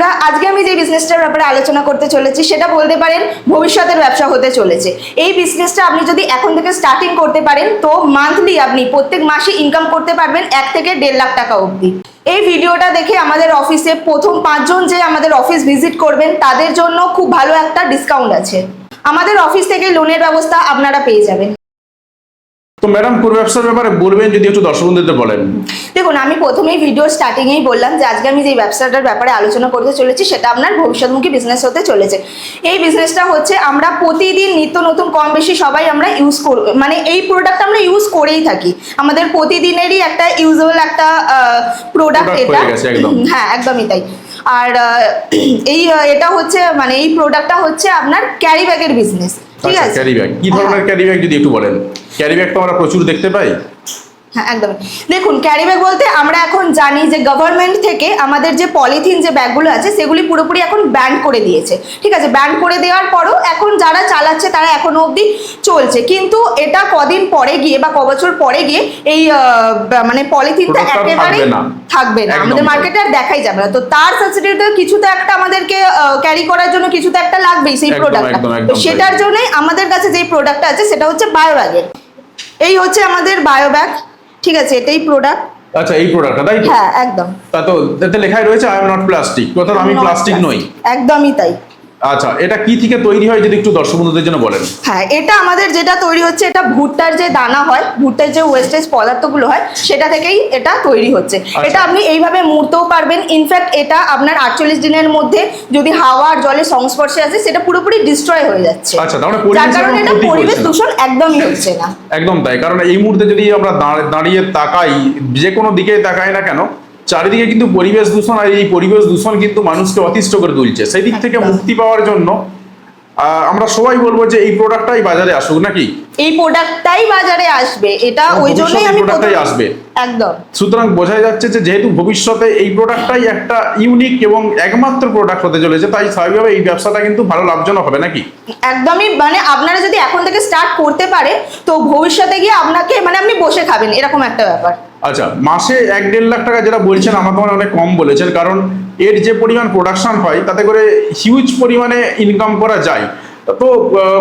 বন্ধুরা, আজকে আমি যে বিজনেসটার ব্যাপারে আলোচনা করতে চলেছি, সেটা বলতে পারেন ভবিষ্যতের ব্যবসা হতে চলেছে। এই বিজনেসটা আপনি যদি এখন থেকে স্টার্টিং করতে পারেন, তো মান্থলি আপনি প্রত্যেক মাসে ইনকাম করতে পারবেন এক থেকে দেড় লাখ টাকা অবধি। এই ভিডিওটা দেখে আমাদের অফিসে প্রথম পাঁচজন যে আমাদের অফিস ভিজিট করবেন, তাদের জন্য খুব ভালো একটা ডিসকাউন্ট আছে। আমাদের অফিস থেকে লোনের ব্যবস্থা আপনারা পেয়ে যাবেন। তো ম্যাডাম পুরো ব্যবসার ব্যাপারে বলবেন যদি একটু দর্শক বন্ধুদের বলেন? দেখুন আমি প্রথমেই ভিডিও স্টার্টিংয়েই বললাম যে আজকে আমি যে ব্যবসাটার ব্যাপারে আলোচনা করতে চলেছি সেটা আপনার ভবিষ্যৎমুখী বিজনেস হতে চলেছে। এই বিজনেসটা হচ্ছে আমরা প্রতিদিন নিত্য নতুন কম বেশি সবাই আমরা ইউজ কর মানে এই প্রোডাক্ট আমরা ইউজ করেই থাকি। আমাদের প্রতিদিনেরই একটা ইউজুয়াল একটা প্রোডাক্ট এটা। হয়ে। হ্যাঁ একদমই তাই। আর এই এটা হচ্ছে মানে এই প্রোডাক্টটা হচ্ছে আপনার ক্যারি ব্যাগের বিজনেস ঠিক আচ্ছা আছে। ক্যারি ব্যাগ কি ধরনের ক্যারি ব্যাগ যদি একটু বলেন? ক্যারি ব্যাগ তো আমরা প্রচুর দেখতে পাই। হ্যাঁ একদম। দেখুন ক্যারি ব্যাগ বলতে আমরা এখন জানি যে গভর্নমেন্ট থেকে আমাদের যে পলিথিন যে ব্যাগগুলো আছে সেগুলি পুরোপুরি এখন ব্যান করে দিয়েছে। ঠিক আছে ব্যান করে দেওয়ার পরও এখন যারা চালাচ্ছে তারা এখনও অবধি চলছে। কিন্তু এটা কদিন পরে গিয়ে বা কবছর পরে গিয়ে এই মানে পলিথিনটা Product টা একেবারে থাকবে না। আমাদের মার্কেটে আর দেখাই যাবে না। তো তার সাবসিডিতে কিছু তো একটা আমাদেরকে ক্যারি করার জন্য কিছু তো একটা লাগবেই সেই প্রোডাক্টটা তো সেটার জন্যই আমাদের কাছে যে প্রোডাক্টটা আছে সেটা হচ্ছে বায়ো ব্যাগের এই হচ্ছে আমাদের বায়ো ব্যাগ ঠিক আছে এটাই প্রোডাক্ট আচ্ছা এই প্রোডাক্টটা তাই তো? হ্যাঁ একদম। তা তো এতে লেখাই রয়েছে আই এম নট প্লাস্টিক অর্থাৎ আমি প্লাস্টিক নই। একদমই তাই। আচ্ছা এটা কি থেকে তৈরি হয় যদি একটু দর্শক বন্ধুদের জন্য বলেন? হ্যাঁ এটা আমাদের যেটা তৈরি হচ্ছে এটা ভুট্টার যে দানা হয় ভুট্টার যে ওয়েস্টেজ পদার্থগুলো হয় সেটা থেকেই এটা তৈরি হচ্ছে। আচ্ছা। এটা আপনি এইভাবে মুড়তেও পারবেন। ইনফ্যাক্ট এটা আপনার আটচল্লিশ দিনের মধ্যে যদি হাওয়া আর জলের সংস্পর্শে আসে সেটা পুরোপুরি ডিস্ট্রয় হয়ে যাচ্ছে। আচ্ছা, তার মানে যার কারণে এটা পরিবেশ দূষণ একদমই হচ্ছে না। একদম তাই কারণ এই মুহূর্তে যদি আমরা দাঁড়- দাঁড়িয়ে তাকাই যে কোনো দিকে তাকাই না কেন চারিদিকে কিন্তু পরিবেশ দূষণ আর এই পরিবেশ দূষণ কিন্তু মানুষকে অতিষ্ঠ করে তুলছে। সেই দিক থেকে মুক্তি পাওয়ার জন্য আমরা সবাই বলব যে এই প্রোডাক্টটাই বাজারে আসুক নাকি? এই প্রোডাক্টটাই বাজারে আসবে এটা ওই জন্যই আমি প্রোডাক্টটাই আসবে। একদম। সুতরাং বোঝা যাচ্ছে যে যেহেতু ভবিষ্যতে এই প্রোডাক্টটাই একটা ইউনিক এবং একমাত্র প্রোডাক্ট হতে চলেছে তাই স্বাভাবিকভাবে এই ব্যবসাটা কিন্তু ভালো লাভজনক হবে নাকি? একদমই মানে আপনারা যদি এখন থেকে স্টার্ট করতে পারে তো ভবিষ্যতে গিয়ে আপনাকে মানে আপনি বসে খাবেন এরকম একটা ব্যাপার। আচ্ছা মাসে এক দেড় লাখ টাকা যেটা বলছেন, আমাকে মনে অনেক কম বলেছেন, কারণ এর যে পরিমাণ প্রোডাকশন হয়, তাতে করে হিউজ পরিমাণে ইনকাম করা যায়। তো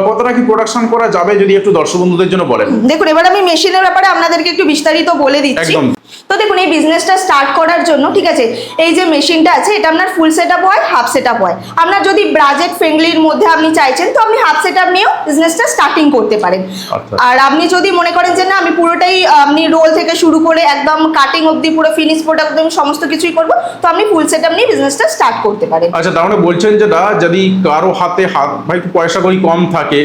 কতটা কি প্রোডাকশন করা যাবে যদি একটু দর্শক বন্ধুদের জন্য বলেন? দেখুন এবার আমি মেশিনের ব্যাপারে আপনাদেরকে একটু বিস্তারিত বলে দিচ্ছি। একদম। তো দেখুন এই বিজনেসটা স্টার্ট করার জন্য ঠিক আছে এই যে মেশিনটা আছে এটা আপনার ফুল সেট হয় হাফ সেট হয়। আপনার যদি বাজেট ফ্রেন্ডলির মধ্যে আপনি চাইছেন তো আপনি হাফ সেট নিয়েও বিজনেসটা স্টার্টিং করতে পারেন। আচ্ছা। আর আপনি যদি মনে করেন যে না আমি পুরোটাই আপনি রোল থেকে শুরু করে একদম কাটিং অবধি পুরো ফিনিশ প্রোডাক্ট আমি সমস্ত কিছুই করব তো আপনি ফুল সেট নিয়ে বিজনেসটা স্টার্ট করতে পারেন। আচ্ছা তার মানে বলছেন যেটা যদি কারও হাতে হাত ভাই একটু পয়সা করি কম থাকে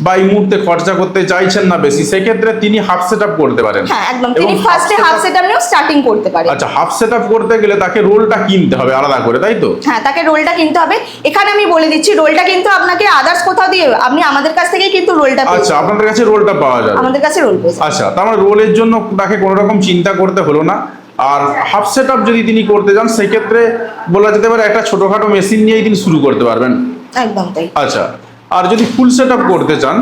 বা এই মুহূর্তে খরচা করতে চাইছেন না বেশি সেক্ষেত্রে তিনি হাফ সেট আপ করতে পারেন। হ্যাঁ একদম। এবং তিনি half ফার্স্টে setup- হাফ সেট নিয়েও স্টার্টিং করতে পারেন। আচ্ছা হাফ সেট আপ করতে গেলে তাকে রোলটা কিনতে হবে আলাদা করে তাই তো? হ্যাঁ তাকে রোলটা কিনতে হবে। এখানে আমি বলে দিচ্ছি রোলটা কিন্তু আপনাকে আদার্স কোথাও দিয়ে আপনি আমাদের কাছ থেকেই কিন্তু রোলটা আচ্ছা আপনাদের কাছে রোলটা পাওয়া যাবে। আমাদের কাছে রোল পেয়ে আচ্ছা তার মানে রোলের জন্য তাকে কোনো রকম চিন্তা করতে হলো না। আর হাফ সেট আপ যদি তিনি করতে যান সেক্ষেত্রে বলা যেতে পারে একটা ছোটখাটো মেশিন নিয়েই তিনি শুরু করতে পারবেন। একদম তাই। আচ্ছা আর যদি ফুল সেট আপ করতে চান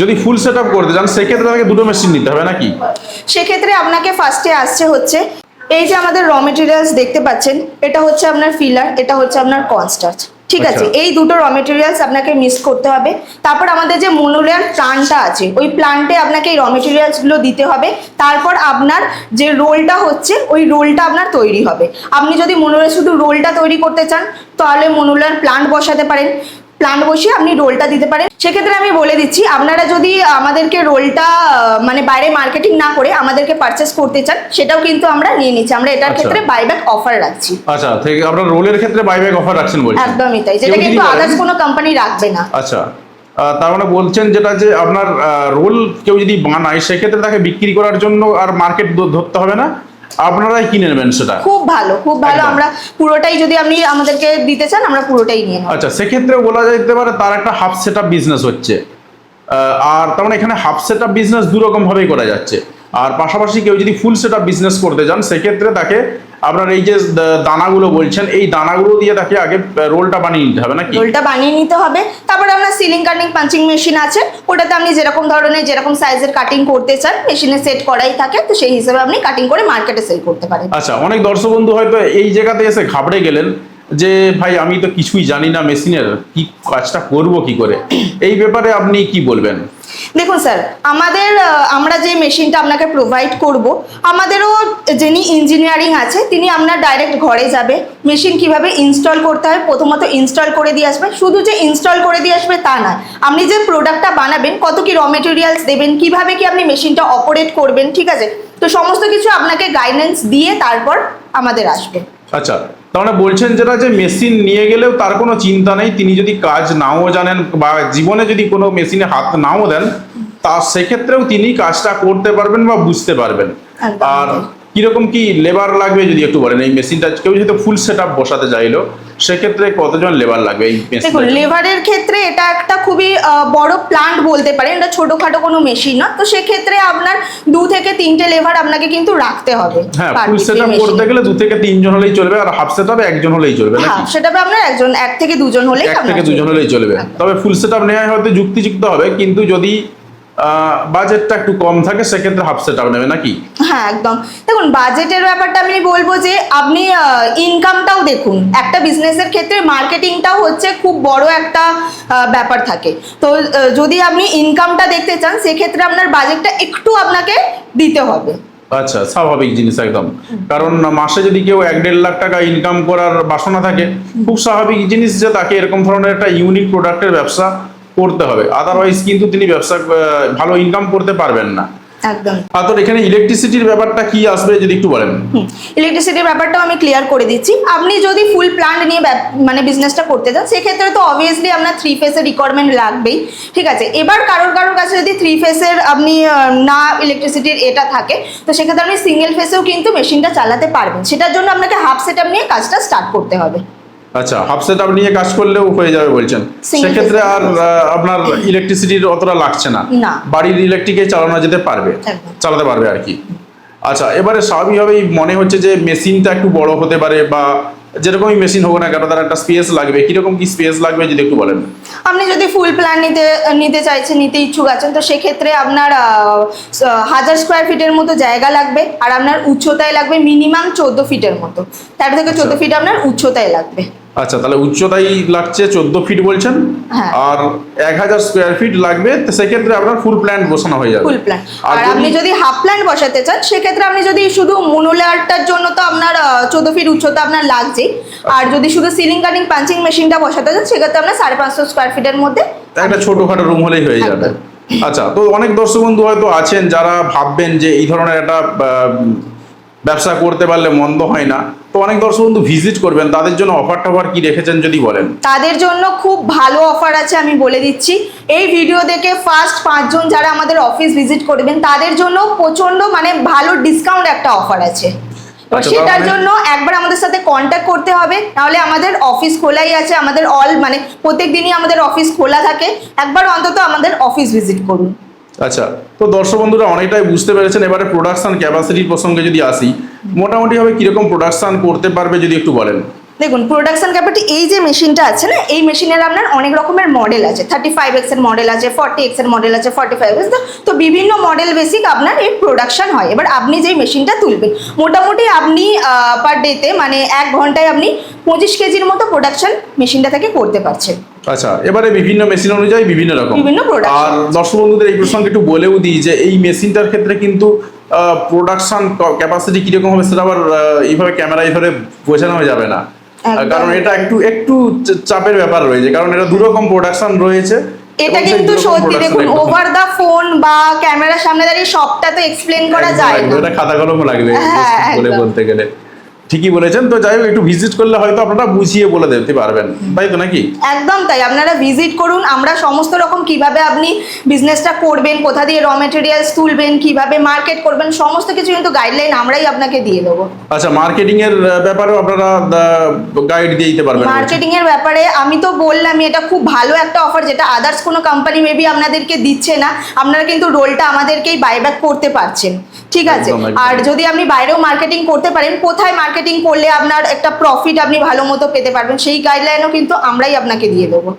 যদি ফুল সেট আপ করতে চান সেক্ষেত্রে তাকে দুটো মেশিন নিতে হবে নাকি? সেক্ষেত্রে আপনাকে ফার্স্টে আসছে হচ্ছে এই যে আমাদের র মেটেরিয়ালস দেখতে পাচ্ছেন এটা হচ্ছে আপনার ফিলার এটা হচ্ছে আপনার কনস্টার্চ ঠিক আছে? আচ্ছা। এই দুটো র মেটেরিয়ালস আপনাকে মিক্স করতে হবে। তারপর আমাদের যে মনোলেয়ার প্লান্টটা আছে ওই প্লান্টে আপনাকে এই র মেটেরিয়ালসগুলো দিতে হবে। তারপর আপনার যে রোলটা হচ্ছে ওই রোলটা আপনার তৈরি হবে। আপনি যদি মনোলেয়ার শুধু রোলটা তৈরি করতে চান তাহলে মনোলেয়ার প্লান্ট বসাতে পারেন। প্লান্ট বসিয়ে আপনি রোলটা দিতে পারেন। সেক্ষেত্রে আমি বলে দিচ্ছি আপনারা যদি আমাদেরকে রোলটা মানে বাইরে মার্কেটিং না করে আমাদেরকে পারচেস করতে চান সেটাও কিন্তু আমরা নিয়ে নিচ্ছি। আমরা এটার আচ্ছা। ক্ষেত্রে বাইব্যাক অফার রাখছি। আচ্ছা থেকে আপনার রোলের ক্ষেত্রে বাইব্যাক অফার রাখছেন বলছেন। একদমই তাই। যেটা কিন্তু আদার্স কোনো কোম্পানি রাখবে না। আচ্ছা তার মানে বলছেন যেটা যে আপনার রোল কেউ যদি বানায় সেক্ষেত্রে তাকে বিক্রি করার জন্য আর মার্কেট ধরতে হবে না? আপনারাই কিনে নেবেন সেটা। খুব ভালো খুব ভালো। আমরা পুরোটাই যদি আপনি আমাদেরকে দিতে চান আমরা পুরোটাই নিয়ে নেব। আচ্ছা সেক্ষেত্রে বলা যেতে পারে তার একটা হাফ সেটআপ বিজনেস হচ্ছে। আর তার মানে এখানে হাফ সেট বিজনেস দু রকম ভাবেই করা যাচ্ছে। আর পাশাপাশি কেউ যদি ফুল সেট আপ বিজনেস করতে যান সেক্ষেত্রে তাকে আপনার এই যে দানাগুলো বলছেন এই দানাগুলো দিয়ে তাকে আগে রোলটা বানিয়ে নিতে হবে নাকি? রোলটা বানিয়ে নিতে হবে। তারপরে আপনার সিলিং কাটিং পাঞ্চিং মেশিন আছে। ওটাতে আপনি যেরকম ধরনের যেরকম সাইজের কাটিং করতে চান মেশিনে সেট করাই থাকে তো সেই হিসেবে আপনি কাটিং করে মার্কেটে সেল করতে পারেন। আচ্ছা অনেক দর্শক বন্ধু হয়তো এই জায়গাতে এসে ঘাবড়ে গেলেন। যে ভাই আমি তো কিছুই জানি না মেশিনের কি কাজটা করব কি করে? এই ব্যাপারে আপনি কি বলবেন? দেখুন স্যার আমাদের আমরা যে মেশিনটা আপনাকে প্রোভাইড করব আমাদেরও যিনি ইঞ্জিনিয়ারিং আছে তিনি আপনার ডাইরেক্ট ঘরে যাবে। মেশিন কীভাবে ইনস্টল করতে হয় প্রথমত ইনস্টল করে দিয়ে আসবে। শুধু যে ইনস্টল করে দিয়ে আসবে তা নয় আপনি যে প্রোডাক্টটা বানাবেন কত কি র মেটেরিয়ালস দেবেন কীভাবে কি আপনি মেশিনটা অপারেট করবেন ঠিক আছে? তো সমস্ত কিছু আপনাকে গাইডেন্স দিয়ে তারপর আমাদের আসবে। আচ্ছা তার মানে বলছেন যেটা যে মেশিন নিয়ে গেলেও তার কোনো চিন্তা নেই। তিনি যদি কাজ নাও জানেন বা জীবনে যদি কোনো মেশিনে হাত নাও দেন তা সেক্ষেত্রেও তিনি কাজটা করতে পারবেন বা বুঝতে পারবেন। আর কীরকম কি লেবার লাগবে যদি একটু বলেন? এই মেশিনটা কেউ যদি ফুল সেট আপ বসাতে চাইলো সেক্ষেত্রে কতজন লেবার লাগবে এই দেখুন লেবারের ক্ষেত্রে এটা একটা খুবই বড় প্লান্ট বলতে পারেন। এটা ছোটোখাটো কোনো মেশিন না। তো সেক্ষেত্রে আপনার দু থেকে তিনটে লেবার আপনাকে কিন্তু রাখতে হবে হ্যাঁ ফুল piece সেট আপ করতে গেলে দু থেকে তিনজন হলেই চলবে আর হাফ সেট আপ একজন হলেই চলবে হ্যাঁ নাকি? সেটা আপনার একজন এক থেকে দুজন হলেই এক থেকে দুজন হলেই চলবে। তবে ফুল সেট আপ নেওয়া হয়তো যুক্তিযুক্ত হবে কিন্তু যদি বাজেটটা একটু কম থাকে সেক্ষেত্রে হাফ সেট আপ নেবে নাকি? হ্যাঁ একদম। দেখুন বাজেটের ব্যাপারটা আমি বলব যে আপনি ইনকামটাও দেখুন। একটা বিজনেসের ক্ষেত্রে মার্কেটিংটাও হচ্ছে খুব বড় একটা ব্যাপার থাকে। তো যদি আপনি ইনকামটা দেখতে চান সেক্ষেত্রে আপনার বাজেটটা একটু আপনাকে দিতে হবে। আচ্ছা স্বাভাবিক জিনিস একদম। কারণ মাসে যদি কেউ এক দেড় লাখ টাকা ইনকাম করার বাসনা থাকে খুব স্বাভাবিক জিনিস যে তাকে এরকম ধরনের একটা ইউনিক প্রোডাক্টের ব্যবসা করতে হবে। আদারওয়াইজ কিন্তু তিনি ব্যবসা ভালো ইনকাম করতে পারবেন না। একদম। আর এখানে ইলেকট্রিসিটির ব্যাপারটা কি আসবে যদি একটু বলেন? ইলেকট্রিসিটির ব্যাপারটাও আমি ক্লিয়ার করে দিচ্ছি। আপনি যদি ফুল প্ল্যান্ট নিয়ে মানে বিজনেসটা করতে চান সেক্ষেত্রে তো অবভিয়াসলি আপনার থ্রি ফেসের রিকোয়ারমেন্ট লাগবেই। ঠিক আছে এবার কারোর কারোর কাছে যদি থ্রি ফেসের আপনি না ইলেকট্রিসিটির এটা থাকে তো সেক্ষেত্রে আপনি সিঙ্গেল ফেসেও কিন্তু মেশিনটা চালাতে পারবেন। সেটার জন্য আপনাকে হাফ সেট নিয়ে কাজটা স্টার্ট করতে হবে। আচ্ছা হাফ সেট আপ নিয়ে কাজ করলেও হয়ে যাবে বলছেন। সেক্ষেত্রে আর আপনার ইলেকট্রিসিটির অতটা লাগছে না। বাড়ির ইলেকট্রিকে চালানো যেতে পারবে। চালাতে পারবে আর কি। আচ্ছা এবারে স্বাভাবিকভাবেই মনে হচ্ছে যে মেশিনটা একটু বড় হতে পারে বা যেরকমই মেশিন হোক না কেন তার একটা স্পেস লাগবে। কীরকম কি স্পেস লাগবে যদি একটু বলেন? আপনি যদি ফুল প্ল্যান নিতে নিতে চাইছেন নিতে ইচ্ছুক আছেন তো সেক্ষেত্রে আপনার হাজার স্কোয়ার ফিটের মতো জায়গা লাগবে। আর আপনার উচ্চতায় লাগবে মিনিমাম চোদ্দ ফিটের মতো। তেরো থেকে চোদ্দ ফিট আপনার উচ্চতায় লাগবে। আচ্ছা তাহলে উচ্চতাই লাগছে চোদ্দ ফিট বলছেন হ্যাঁ। আর এক হাজার স্কোয়ার ফিট লাগবে তো সেক্ষেত্রে আপনার ফুল প্ল্যান্ট বসানো হয়ে যাবে। ফুল প্ল্যান আর আপনি যদি- হাফ প্ল্যান বসাতে চান সেক্ষেত্রে আপনি যদি শুধু মনোলেয়ারটার জন্য তো আপনার চোদ্দ ফিট উচ্চতা আপনার লাগছেই আর যদি শুধু সিলিং কাটিং পাঞ্চিং মেশিনটা বসাতে চান সেক্ষেত্রে আপনার সাড়ে পাঁচশো স্কোয়ার ফিটের মধ্যে একটা ছোটখাটো রুম হলেই হয়ে যাবে। আচ্ছা তো অনেক দর্শক বন্ধু হয়তো আছেন যারা ভাববেন যে এই ধরনের একটা ব্যবসা করতে পারলে মন্দ হয় না। তো অনেক দর্শক বন্ধু ভিজিট করবেন তাদের জন্য অফার টফার কি রেখেছেন যদি বলেন? তাদের জন্য খুব ভালো অফার আছে আমি বলে দিচ্ছি। এই ভিডিও দেখে ফার্স্ট পাঁচজন যারা আমাদের অফিস ভিজিট করবেন তাদের জন্য প্রচণ্ড মানে ভালো ডিসকাউন্ট একটা অফার আছে। তো আচ্ছা, সেটার জন্য একবার আমাদের সাথে কন্ট্যাক্ট করতে হবে নাহলে আমাদের অফিস খোলাই আছে আমাদের অল মানে প্রত্যেক দিনই আমাদের অফিস খোলা থাকে। একবার অন্তত আমাদের অফিস ভিজিট করুন। আচ্ছা তো দর্শক বন্ধুরা অনেকটাই বুঝতে পেরেছেন, এবারে প্রোডাকশন ক্যাপাসিটির প্রসঙ্গে যদি আসি মোটামুটি ভাবে কীরকম প্রোডাকশন করতে পারবে যদি একটু বলেন? দেখুন প্রোডাকশন ক্যাপাসিটি এই যে মেশিনটা আছে না, এই মেশিনের আপনার অনেক রকমের মডেল আছে। থার্টি ফাইভ এক্সের মডেল আছে ফর্টি এক্সের মডেল আছে ফর্টি ফাইভ এক্স তো বিভিন্ন মডেল বেসিক আপনার এই প্রোডাকশন হয়। এবার আপনি যেই মেশিনটা তুলবেন, মোটামুটি আপনি পার ডেতে মানে এক ঘন্টায় আপনি পঁচিশ কেজির মতো প্রোডাকশন মেশিনটা থেকে করতে পারছেন। আচ্ছা এবারে বিভিন্ন মেশিন অনুযায়ী বিভিন্ন রকম। আর দর্শক বন্ধুদের এই প্রসঙ্গে একটু বলেও দিই যে এই মেশিনটার ক্ষেত্রে কিন্তু প্রোডাকশন ক্যাপাসিটি কীরকম হবে সেটা আবার এইভাবে ক্যামেরায় ধরে বোঝানো যাবে না। কারণ এটা একটু একটু চাপের ব্যাপার রয়েছে কারণ এটা দুরকম প্রোডাকশন রয়েছে। এটা কিন্তু সত্যি দেখুন ওভার দা ফোন বা ক্যামেরার সামনে দাঁড়িয়ে সবটা তো এক্সপ্লেন করা যায় না। এটা খাতা কলম লাগবে হ্যাঁ, বলে বলতে গেলে। ঠিকই বলেছেন তো যাই হোক একটু ভিজিট করলে হয়তো আপনারা বুঝিয়ে বলে দিতে পারবেন। তাই তো নাকি? একদম তাই আপনারা ভিজিট করুন আমরা সমস্ত রকম কীভাবে আপনি বিজনেসটা করবেন কোথা দিয়ে র মেটেরিয়ালস তুলবেন কীভাবে মার্কেট করবেন সমস্ত কিছু কিন্তু গাইডলাইন আমরাই আপনাকে দিয়ে দেবো। আচ্ছা মার্কেটিং এর আহ, ব্যাপারেও আপনারা গাইড দিয়ে দিতে পারবেন মার্কেটিং এর ব্যাপারে আমি তো বললামই এটা খুব ভালো একটা অফার যেটা আদার্স কোনো কোম্পানি মেবি আপনাদেরকে দিচ্ছে না আপনারা কিন্তু রোলটা আমাদেরকেই বাইব্যাক করতে পারছেন। ঠিক আছে। আর যদি আপনি বাইরেও মার্কেটিং করতে পারেন কোথায় মার্কেটিং করলে আপনার একটা প্রফিট আপনি ভালো মতো পেতে পারবেন সেই গাইডলাইনও কিন্তু আমরাই আপনাকে দিয়ে দেবো।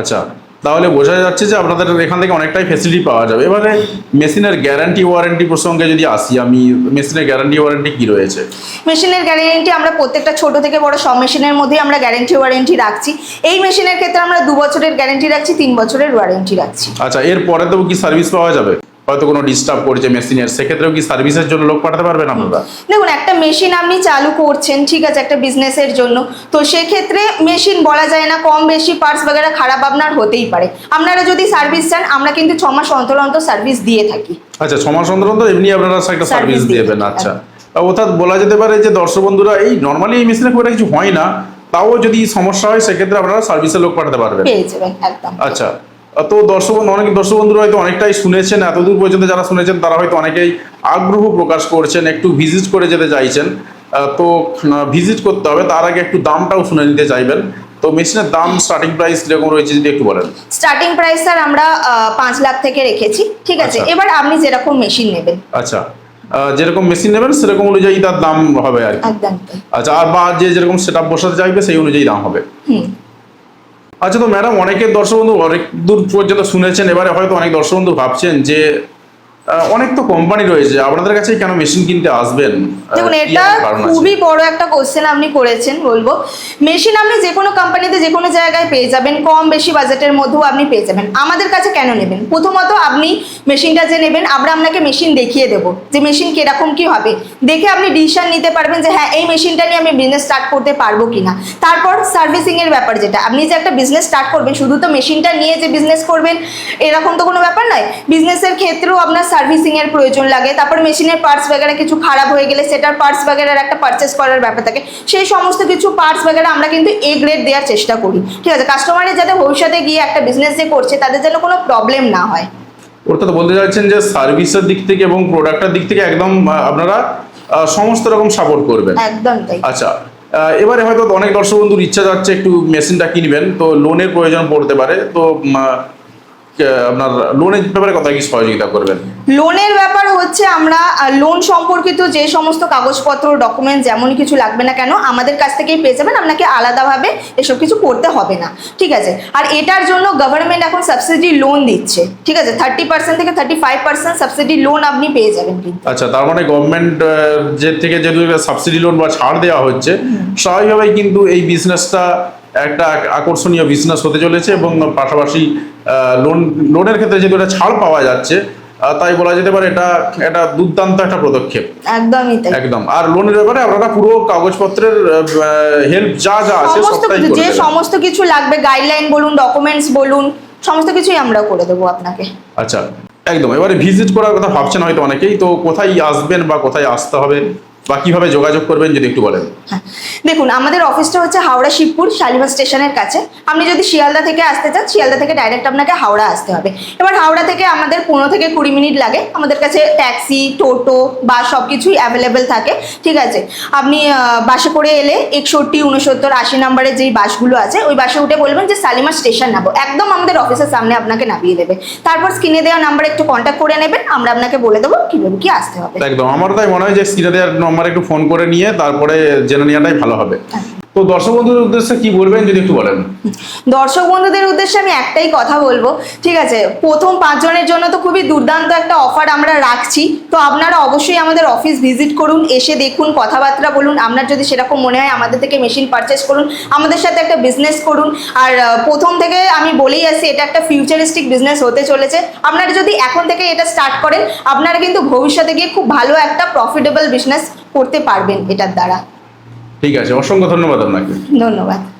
আচ্ছা তাহলে বোঝা যাচ্ছে যে আপনাদের এখান থেকে অনেকটাই ফেসিলিটি পাওয়া যাবে। এবারে মেশিনের গ্যারান্টি ওয়ারেন্টি প্রসঙ্গে যদি আসি আমি মেশিনের গ্যারান্টি ওয়ারেন্টি কি রয়েছে? মেশিনের গ্যারেন্টি আমরা প্রত্যেকটা ছোট থেকে বড় সব মেশিনের মধ্যেই আমরা গ্যারেন্টি ওয়ারেন্টি রাখছি। এই মেশিনের ক্ষেত্রে আমরা দু বছরের গ্যারেন্টি রাখছি তিন বছরের ওয়ারেন্টি রাখছি। আচ্ছা এর পরে তো কি সার্ভিস পাওয়া যাবে? হয়তো কোনো ডিস্টার্ব করছে মেশিনের সেক্ষেত্রেও কি সার্ভিসের জন্য লোক পাঠাতে পারবেন আপনারা? দেখুন একটা মেশিন আপনি চালু করছেন ঠিক আছে একটা বিজনেসের জন্য তো সেক্ষেত্রে মেশিন বলা যায় না কম বেশি পার্টস বগেরা খারাপ আপনার হতেই পারে। আপনারা যদি সার্ভিস চান আমরা কিন্তু ছ মাস অন্তর অন্তর সার্ভিস দিয়ে থাকি। আচ্ছা ছ মাস অন্তর অন্তর এমনি আপনারা একটা সার্ভিস দেবেন আচ্ছা। অর্থাৎ বলা যেতে পারে যে দর্শক বন্ধুরা এই নর্মালি এই মেশিনে খুব একটা কিছু হয় না তাও যদি সমস্যা হয় সেক্ষেত্রে আপনারা সার্ভিসের লোক পাঠাতে পারবেন। আচ্ছা তো দর্শক অনেক দর্শক বন্ধুরা হয়তো অনেকটাই শুনেছেন এতদূর পর্যন্ত যারা শুনেছেন তারা হয়তো অনেকেই আগ্রহ প্রকাশ করছেন একটু ভিজিট করে যেতে চাইছেন। তো ভিজিট করতে হবে তার আগে একটু দামটাও শুনে নিতে চাইবেন। তো মেশিনের দাম স্টার্টিং প্রাইস কীরকম রয়েছে যদি একটু বলেন? স্টার্টিং প্রাইস স্যার আমরা পাঁচ লাখ থেকে রেখেছি ঠিক আছে? আচ্ছা। এবার আপনি যেরকম মেশিন নেবেন। আচ্ছা। যেরকম মেশিন নেবেন সেরকম অনুযায়ী তার দাম হবে আর কি। আচ্ছা আর বা যে যেরকম সেট আপ বসাতে চাইবে সেই অনুযায়ী দাম হবে। হুম। আচ্ছা তো ম্যাডাম অনেকের দর্শক বন্ধু, অনেক দূর পর্যন্ত শুনেছেন, এবারে হয়তো অনেক দর্শক বন্ধু ভাবছেন যে অনেক তো কোম্পানি রয়েছে। আপনাদের কাছে কেন মেশিন কিনতে আসবেন? দেখুন এটা? খুবই বড় একটা কোশ্চেন আপনি করেছেন বলব। মেশিন আপনি যে কোনো কোম্পানিতে যে কোনো জায়গায় পেয়ে যাবেন কম বেশি বাজেটের মধ্যেও আপনি পেয়ে যাবেন। আমাদের কাছে কেন নেবেন? প্রথমত আপনি মেশিনটা যে নেবেন আমরা আপনাকে মেশিন দেখিয়ে দেবো যে মেশিন কীরকম কি হবে। দেখে আপনি ডিসিশন নিতে পারবেন যে হ্যাঁ এই মেশিনটা নিয়ে আমি বিজনেস স্টার্ট করতে পারব কিনা। তারপর সার্ভিসিং এর ব্যাপার যেটা। আপনি যে একটা বিজনেস স্টার্ট করবেন শুধু তো মেশিনটা নিয়ে যে বিজনেস করবেন এরকম তো কোনো ব্যাপার নয়। বিজনেসের ক্ষেত্রেও আপনার সার্ভিসিং এর প্রয়োজন লাগে তারপর মেশিনের পার্টস বগেরা কিছু খারাপ হয়ে গেলে সেটার পার্টস বগেরার একটা পারচেস করার ব্যাপার থাকে। সেই সমস্ত কিছু পার্টস বগেরা আমরা কিন্তু এ গ্রেড দেওয়ার চেষ্টা করি। ঠিক আছে কাস্টমারের যাতে ভবিষ্যতে গিয়ে একটা বিজনেস যে করছে তাদের যেন কোনো প্রবলেম না হয়। অর্থাৎ বলতে চাইছেন যে সার্ভিসের দিক থেকে এবং প্রোডাক্টের দিক থেকে একদম আপনারা সমস্ত রকম সাপোর্ট করবেন। একদম তাই। আচ্ছা এবারে হয়তো অনেক দর্শক বন্ধুর ইচ্ছা যাচ্ছে একটু মেশিনটা কিনবেন তো লোনের প্রয়োজন পড়তে পারে। তো আপনার লোনের ব্যাপারে কথা কি সহযোগিতা করবেন? লোনের ব্যাপার হচ্ছে আমরা লোন সম্পর্কিত যে সমস্ত কাগজপত্র ডকুমেন্ট যেমন কিছু লাগবে না কেন আমাদের কাছ থেকেই পেয়ে যাবেন। আপনাকে আলাদাভাবে এসব কিছু করতে হবে না। ঠিক আছে? আর এটার জন্য গভর্নমেন্ট এখন সাবসিডি লোন দিচ্ছে। ঠিক আছে? থার্টি পার্সেন্ট থেকে thirty five percent subsidy loan আপনি পেয়ে যাবেন আচ্ছা তার মানে গভর্নমেন্ট যে থেকে যেহেতু সাবসিডি লোন বা ছাড় দেওয়া হচ্ছে স্বাভাবিকভাবেই কিন্তু এই বিজনেসটা একটা আকর্ষণীয় বিজনেস হতে চলেছে এবং পাশাপাশি লোন লোনের ক্ষেত্রে যেহেতু এটা ছাড় পাওয়া যাচ্ছে তাই বলা যেতে পারে এটা একটা দুর্দান্ত একটা পদক্ষেপ। একদমই তাই। একদম। আর লোনের ব্যাপারে আপনারা পুরো কাগজপত্রের হেল্প যা যা আছে সবটাই যে সমস্ত কিছু লাগবে গাইডলাইন বলুন ডকুমেন্টস বলুন সমস্ত কিছুই আমরা করে দেবো আপনাকে। আচ্ছা একদম। এবারে ভিজিট করার কথা ভাবছেন হয়তো অনেকেই তো কোথায় আসবেন বা কোথায় আসতে হবে? বা কীভাবে যোগাযোগ করবেন যদি একটু বলেন? হ্যাঁ দেখুন আমাদের অফিসটা হচ্ছে হাওড়া শিবপুর শালিমা স্টেশনের কাছে। আপনি যদি শিয়ালদা থেকে আসতে চান শিয়ালদা থেকে ডাইরেক্ট আপনাকে হাওড়া আসতে হবে। এবার হাওড়া থেকে আমাদের পনেরো থেকে কুড়ি মিনিট লাগে। আমাদের কাছে ট্যাক্সি টোটো বাস সব কিছুই অ্যাভেলেবেল থাকে ঠিক আছে? আপনি বাসে করে এলে একষট্টি উনসত্তর আশি নম্বরের যেই বাসগুলো আছে ওই বাসে উঠে বলবেন যে শালিমা স্টেশন নামবো একদম আমাদের অফিসের সামনে আপনাকে নামিয়ে দেবে। তারপর স্ক্রিনে দেওয়া নাম্বারে একটু কন্ট্যাক্ট করে নেবেন আমরা আপনাকে বলে দেবো কীভাবে কি আসতে হবে। একদম আমার তাই মনে হয় যে স্ক্রিনে দেওয়ার নম্বরে একটু ফোন করে নিয়ে তারপরে জেনে নেওয়াটাই ভালো হবে। তো দর্শক বন্ধুদের উদ্দেশ্যে কি বলবেন যদি একটু বলেন? দর্শক বন্ধুদের উদ্দেশ্যে আমি একটাই কথা বলব, ঠিক আছে? প্রথম পাঁচজনের জন্য তো খুবই দুর্দান্ত একটা অফার আমরা রাখছি। তো আপনারা অবশ্যই আমাদের অফিস ভিজিট করুন, এসে দেখুন, কথাবার্তা বলুন। আপনার যদি সেরকম মনে হয় আমাদের থেকে মেশিন পারচেস করুন, আমাদের সাথে একটা বিজনেস করুন। আর প্রথম থেকে আমি বলেই আসছি, এটা একটা ফিউচারিস্টিক বিজনেস হতে চলেছে। আপনারা যদি এখন থেকে এটা স্টার্ট করেন, আপনারা কিন্তু ভবিষ্যতে গিয়ে খুব ভালো একটা প্রফিটেবল বিজনেস করতে পারবেন এটার দ্বারা। ঠিক আছে অসংখ্য ধন্যবাদ আপনাকে। ধন্যবাদ।